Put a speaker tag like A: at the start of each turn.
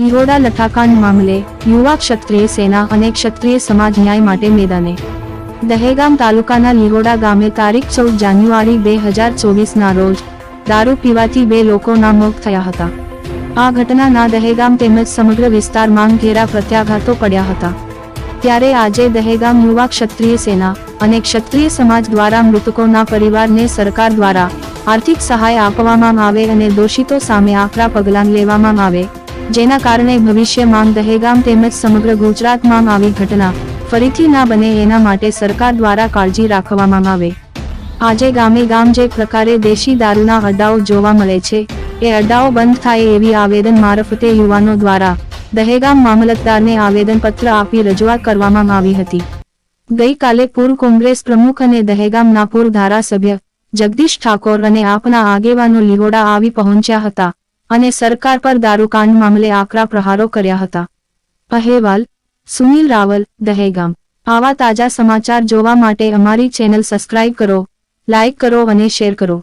A: લીરોડા લઠાકાંડ મામલે યુવા ક્ષત્રિય સેના અને ક્ષત્રિય સમાજ ન્યાય માટે મેદાને. દહેગામ તાલુકાના લીરોડા ગામે તારીખ ચૌદ જાન્યુઆરી બે હજાર ચોવીસના રોજ દારૂ પીવાથી બે લોકોના મોત થયા હતા. આ ઘટનાના દહેગામ તેમજ સમગ્ર વિસ્તારમાં ઘેરા પ્રત્યાઘાતો પડ્યા હતા. ત્યારે આજે દહેગામ યુવા ક્ષત્રિય સેના અને ક્ષત્રિય સમાજ દ્વારા મૃતકોના પરિવારને સરકાર દ્વારા આર્થિક સહાય આપવામાં આવે અને દોષિતો સામે આકરા પગલાં લેવામાં આવે જેના કારણે ભવિષ્યમાં દહેગામ તેમજ સમગ્ર ગુજરાતમાં આવી ઘટના ફરીથી ના બને એના માટે સરકાર દ્વારા કાળજી રાખવામાં આવે. આજે ગામે ગામ જે પ્રકારે દેશી દારૂના અડ્ડાઓ જોવા મળે છે, એ અડ્ડાઓ બંધ થાય એવી આવેદન મારફતે યુવાનો દ્વારા દહેગામ મામલતદારને આવેદનપત્ર આપી રજૂઆત કરવામાં આવી હતી. ગઈકાલે પૂર્વ કોંગ્રેસ પ્રમુખ અને દહેગામના પૂર્વ ધારાસભ્ય જગદીશ ઠાકોર અને આપના આગેવાનો લીહોડા આવી પહોંચ્યા હતા. અને સરકાર પર દારૂકાંડ મામલે આકરા પ્રહારો કર્યા હતા. અહેવાલ, સુનિલ રાવલ, દહેગામ. આવા તાજા સમાચાર જોવા માટે અમારી ચેનલ સબસ્ક્રાઇબ કરો, લાઇક કરો અને શેર કરો.